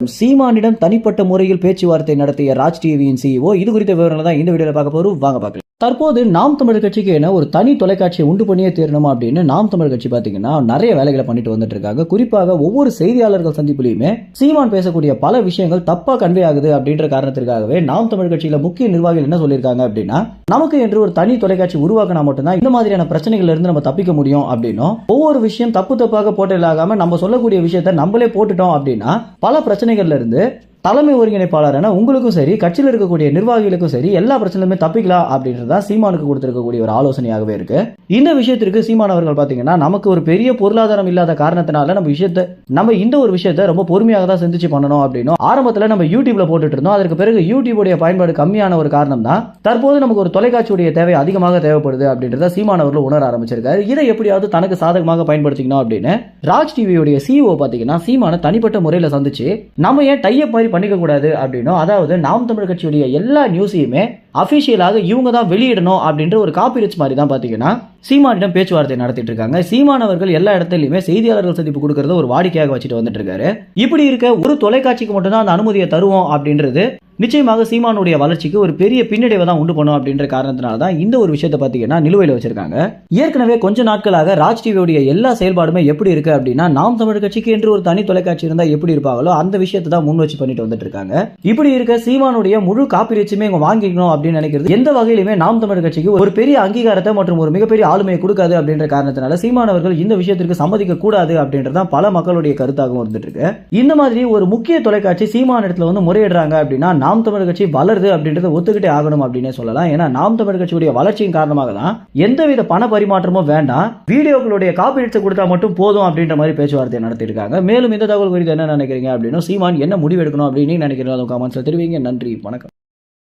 சீமானிடம் தனிப்பட்ட முறையில் பேச்சுவார்த்தை நடத்திய ராஜ் டிவியின் சிஇஓ இது குறித்த விவரங்களை தான் இந்த வீடியோவில் பார்க்க போகிறோம் வாங்க பார்க்கலாம். தற்போது நாம் தமிழ் கட்சிக்கு என ஒரு தனி தொலைக்காட்சியை உண்டு பண்ணியே தீரணுமா அப்படின்னு நாம் தமிழ் கட்சி பாத்தீங்கன்னா நிறைய வேலைகளை பண்ணிட்டு வந்துட்டு இருக்காங்க. குறிப்பாக ஒவ்வொரு செய்தியாளர்கள் சந்திப்புலையுமே சீமான் பேசக்கூடிய பல விஷயங்கள் தப்பா கன்வே ஆகுது அப்படின்ற காரணத்திற்காகவே நாம் தமிழ் கட்சியில முக்கிய நிர்வாகிகள் என்ன சொல்லியிருக்காங்க அப்படின்னா நமக்கு என்று ஒரு தனி தொலைக்காட்சி உருவாக்கினா மட்டும்தான் இந்த மாதிரியான பிரச்சனைகள் இருந்து நம்ம தப்பிக்க முடியும் அப்படின்னும் ஒவ்வொரு விஷயம் தப்பு தப்பாக போட்டிலாகாம நம்ம சொல்லக்கூடிய விஷயத்த நம்மளே போட்டுட்டோம் அப்படின்னா பல பிரச்சனைகள்ல இருந்து தலைமை ஒருங்கிணைப்பாளர் என உங்களுக்கும் சரி கட்சியில் இருக்கக்கூடிய நிர்வாகிகளுக்கும் சரி எல்லா பிரச்சனையுமே தப்பிக்கலாம் அப்படின்றது தான் சீமானுக்கு கொடுத்துருக்கக்கூடிய ஒரு ஆலோசனையாகவே இருக்கு. இந்த விஷயத்திற்கு சீமான் அவர்கள் பார்த்தீங்கன்னா நமக்கு ஒரு பெரிய பொருளாதாரம் இல்லாத காரணத்தினால நம்ம விஷயத்தை நம்ம இந்த ஒரு விஷயத்த ரொம்ப பொறுமையாக தான் சிந்திச்சு பண்ணணும் அப்படின்னு ஆரம்பத்தில் நம்ம யூடியூப்ல போட்டுட்டு இருந்தோம். அதற்கு பிறகு யூடியூபுடைய பயன்பாடு கம்மியான ஒரு காரணம் தான் தற்போது நமக்கு ஒரு தொலைக்காட்சியுடைய தேவை அதிகமாக தேவைப்படுது அப்படின்றத சீமான் அவர்கள் உணர ஆரம்பிச்சிருக்காரு. இதை எப்படியாவது தனக்கு சாதகமாக பயன்படுத்திக்கணும் அப்படின்னு ராஜ் டிவியுடைய சிஓ பார்த்தீங்கன்னா சீமான தனிப்பட்ட முறையில் சந்திச்சு நம்ம ஏன் டைப் மாதிரி பண்ணிக்கக்கூடாது அப்படின்னும் அதாவது நாம் தமிழ் கட்சியுடைய எல்லா நியூஸையுமே அஃபிஷியலாக இவங்க தான் வெளியிடணும் அப்படின்ற ஒரு காப்பி ரிச் மாதிரி தான் பார்த்தீங்கன்னா சீமானிடம் பேச்சுவார்த்தை நடத்திட்டு இருக்காங்க. சீமான் அவர்கள் எல்லா இடத்துலையுமே செய்தியாளர்கள் சந்திப்பு கொடுக்கறத ஒரு வாடிக்கையாக வச்சுட்டு வந்துட்டு இருக்காரு. இப்படி இருக்க ஒரு தொலைக்காட்சிக்கு மட்டும்தான் அந்த அனுமதியை தருவோம் அப்படின்றது நிச்சயமாக சீமானுடைய வளர்ச்சிக்கு ஒரு பெரிய பின்னடைவை தான் உண்டு பண்ணும் அப்படின்ற காரணத்தினால தான் இந்த ஒரு விஷயத்தை பார்த்தீங்கன்னா நிலுவையில் வச்சிருக்காங்க. ஏற்கனவே கொஞ்ச நாட்களாக ராஜ் டிவியுடைய எல்லா செயல்பாடுமே எப்படி இருக்கு அப்படின்னா நாம் தமிழ் கட்சிக்கு என்று ஒரு தனி தொலைக்காட்சி இருந்தால் எப்படி இருப்பாங்களோ அந்த விஷயத்தை தான் முன் வச்சு பண்ணிட்டு வந்துட்டு இருக்காங்க. இப்படி இருக்க சீமானுடைய முழு காப்பிரிச்சுமே இவங்க வாங்கிக்கணும் அப்படின்னு நினைக்கிறது எந்த வகையிலுமே நாம் தமிழ் கட்சிக்கு ஒரு பெரிய அங்கீகாரத்தை மற்றும் ஒரு மிகப்பெரிய ஆளுமையை கொடுக்காது அப்படின்ற காரணத்தினால சீமானவர்கள் இந்த விஷயத்திற்கு சம்மதிக்க கூடாது அப்படின்றதான் பல மக்களுடைய கருத்தாகவும் இருந்துட்டு இருக்கு. இந்த மாதிரி ஒரு முக்கிய தொலைக்காட்சி சீமான இடத்துல வந்து முறையிடுறாங்க அப்படின்னா நாம் தமிழர் கட்சி வளருது அப்படின்றத ஒத்துக்கிட்டே ஆகணும் அப்படின்னே சொல்லலாம். ஏன்னா நாம் தமிழ் கட்சியுடைய வளர்ச்சியின் காரணமாக தான் எந்தவித பண பரிமாற்றமும் வேண்டாம். வீடியோக்களுடைய காப்பீடு கொடுத்தா மட்டும் போதும் அப்படின்ற மாதிரி பேச்சுவார்த்தை நடத்திருக்காங்க மேலும் இந்த தகவல் குறித்து என்ன நினைக்கிறீங்க அப்படின்னா சீமான் என்ன முடிவு எடுக்கணும் அப்படின்னு நினைக்கிறீங்க கமெண்ட்ஸ்ல தெரிவிங்க. நன்றி. வணக்கம்.